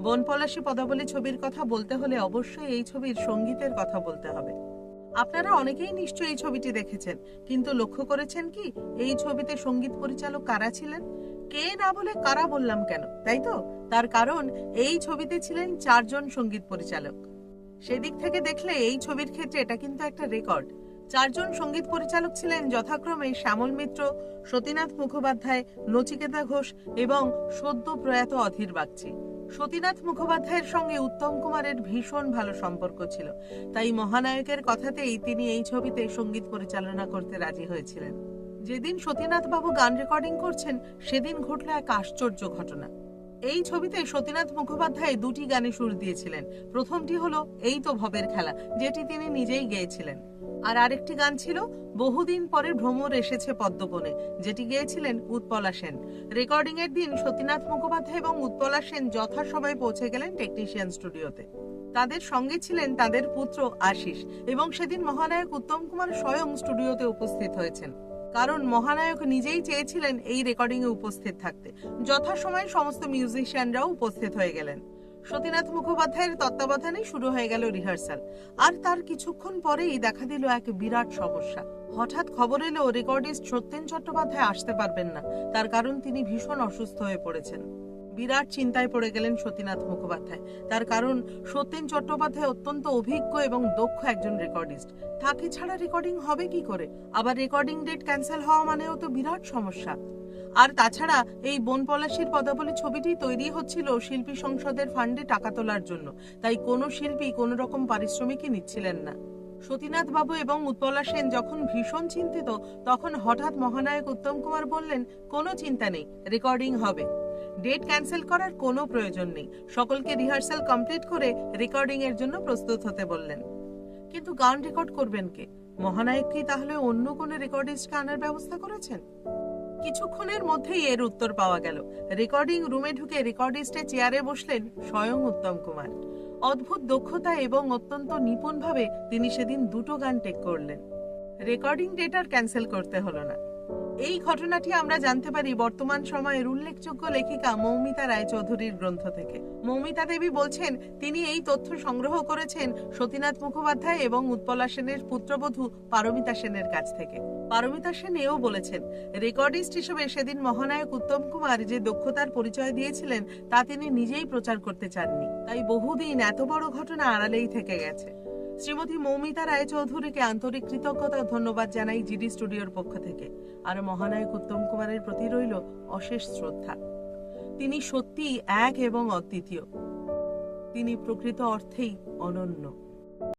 বন পলাশী পদাবলী ছবির কথা বলতে হলে অবশ্যই এই ছবির সঙ্গীতের কথা বলতে হবে। আপনারা অনেকেই নিশ্চয়ই এই ছবিটি দেখেছেন, কিন্তু লক্ষ্য করেছেন কি, এই ছবিতে সংগীত পরিচালক কারা ছিলেন? কে না বলে কারা বললাম কেন, তাই তো? তার কারণ, এই ছবিতে ছিলেন চারজন সংগীত পরিচালক। সেদিক থেকে দেখলে এই ছবির ক্ষেত্রে এটা কিন্তু একটা রেকর্ড। চারজন সংগীত পরিচালক ছিলেন যথাক্রমে শ্যামল মিত্র, সতীনাথ মুখোপাধ্যায়, নচিকেতা ঘোষ এবং সদ্য প্রয়াত অধীর বাগচি। সতীনাথ মুখোপাধ্যায়ের সঙ্গে উত্তম কুমারের ভীষণ ভালো সম্পর্ক ছিল। তাই মহানায়কের কথাতেই তিনি এই ছবিতে সংগীত পরিচালনা করতে রাজি হয়েছিলেন। যেদিন সতীনাথ বাবু গান রেকর্ডিং করছেন, সেদিন ঘটল এক আশ্চর্য ঘটনা। এই ছবিতে সতীনাথ মুখোপাধ্যায় দুটি গানে সুর দিয়েছিলেন। প্রথমটি হলো এই তো ভবের খেলা যেটি তিনি নিজেই গেয়েছিলেন। আর আরেকটি গান ছিল, বহুদিন পরে ভ্রমর এসেছে পদ্মবনে, যেটি গেয়েছিলেন উৎপলা সেন। রেকর্ডিং এর দিন সতীনাথ মুখোপাধ্যায় এবং উৎপলা সেন যথাসময়ে পৌঁছে গেলেন টেকনিশিয়ান স্টুডিওতে তাদের সঙ্গে ছিলেন তাদের পুত্র আশিস এবং সেদিন মহানায়ক উত্তম কুমার স্বয়ং স্টুডিওতে উপস্থিত হয়েছেন। কারণ মহানায়ক নিজেই চেয়েছিলেন এই রেকর্ডিং এ উপস্থিত থাকতে। যথাসময়ে সমস্ত মিউজিশিয়ানরাও উপস্থিত হয়ে গেলেন। সতীনাথ মুখোপাধ্যায়ের তত্ত্বাবধানে শুরু হয়ে গেল রিহার্সাল। আর তার কিছুক্ষণ পরেই দেখা দিল এক বিরাট সমস্যা। হঠাৎ খবর এলো, রেকর্ডিস্ট সত্যেন চট্টোপাধ্যায় আসতে পারবেন না। তার কারণ তিনি ভীষণ অসুস্থ হয়ে পড়েছেন। বিরাট চিন্তায় পড়ে গেলেন সতীনাথ মুখোপাধ্যায়। তার কারণ, সত্যেন চট্টোপাধ্যায় অত্যন্ত অভিজ্ঞ এবং দক্ষ একজন রেকর্ডিস্ট। তাকে ছাড়া রেকর্ডিং হবে কি করে? আবার রেকর্ডিং ডেট ক্যান্সেল হওয়া মানেও তো বিরাট সমস্যা। আর তাছাড়া এই বন পলাশির পদাবলী ছবিটি তৈরি হচ্ছিল শিল্পী সংসদের ফান্ডে টাকা তোলার জন্য। তাই কোনো শিল্পী কোনো রকম পারিশ্রমিকই নিচ্ছিলেন না। সতীনাথ বাবু এবং উৎপলা সেন যখন ভীষণ চিন্তিত, তখন হঠাৎ মহানায়ক উত্তম কুমার বললেন, কোনো চিন্তা নেই, রেকর্ডিং হবে। ডেট ক্যান্সেল করার কোনো প্রয়োজন নেই। সকলকে রিহার্সাল কমপ্লিট করে রেকর্ডিং এর জন্য প্রস্তুত হতে বললেন। কিন্তু গান রেকর্ড করবেন কে? মহানায়ক কি তাহলে অন্য কোনো রেকর্ডিস্টকে আনার ব্যবস্থা করেছেন? কিছুক্ষণের মধ্যেই এর উত্তর পাওয়া গেল। রেকর্ডিং রুমে ঢুকে রেকর্ডিস্টে চেয়ারে বসলেন স্বয়ং উত্তম কুমার। অদ্ভুত দক্ষতা এবং অত্যন্ত নিপুণভাবে তিনি সেদিন দুটো গান টেক করলেন। রেকর্ডিং ডেটার ক্যান্সেল করতে হলো না। এই ঘটনাটি আমরা জানতে পারি বর্তমান সময়ের উল্লেখযোগ্য লেখিকা মৌমিতা রায়চৌধুরীর গ্রন্থ থেকে। মৌমিতা দেবী বলছেন, তিনি এই তথ্য সংগ্রহ করেছেন সতীনাথ মুখোপাধ্যায় এবং উৎপলা সেনের পুত্রবধূ পারমিতা সেনের কাছ থেকে। পারমিতা সেন এও বলেছেন, রেকর্ডিস্ট হিসেবে সেদিন মহানায়ক উত্তম কুমার যে দক্ষতার পরিচয় দিয়েছিলেন, তা তিনি নিজেই প্রচার করতে চাননি। তাই বহুদিন এত বড় ঘটনা আড়ালেই থেকে গেছে। শ্রীমতী মৌমিতা রায়চৌধুরীকে আন্তরিক কৃতজ্ঞতা ধন্যবাদ জানাই জিডি স্টুডিওর পক্ষ থেকে। আর মহানায়ক উত্তম কুমারের প্রতি রইল অশেষ শ্রদ্ধা। তিনি সত্যিই এক এবং অদ্বিতীয়। তিনি প্রকৃত অর্থেই অনন্য।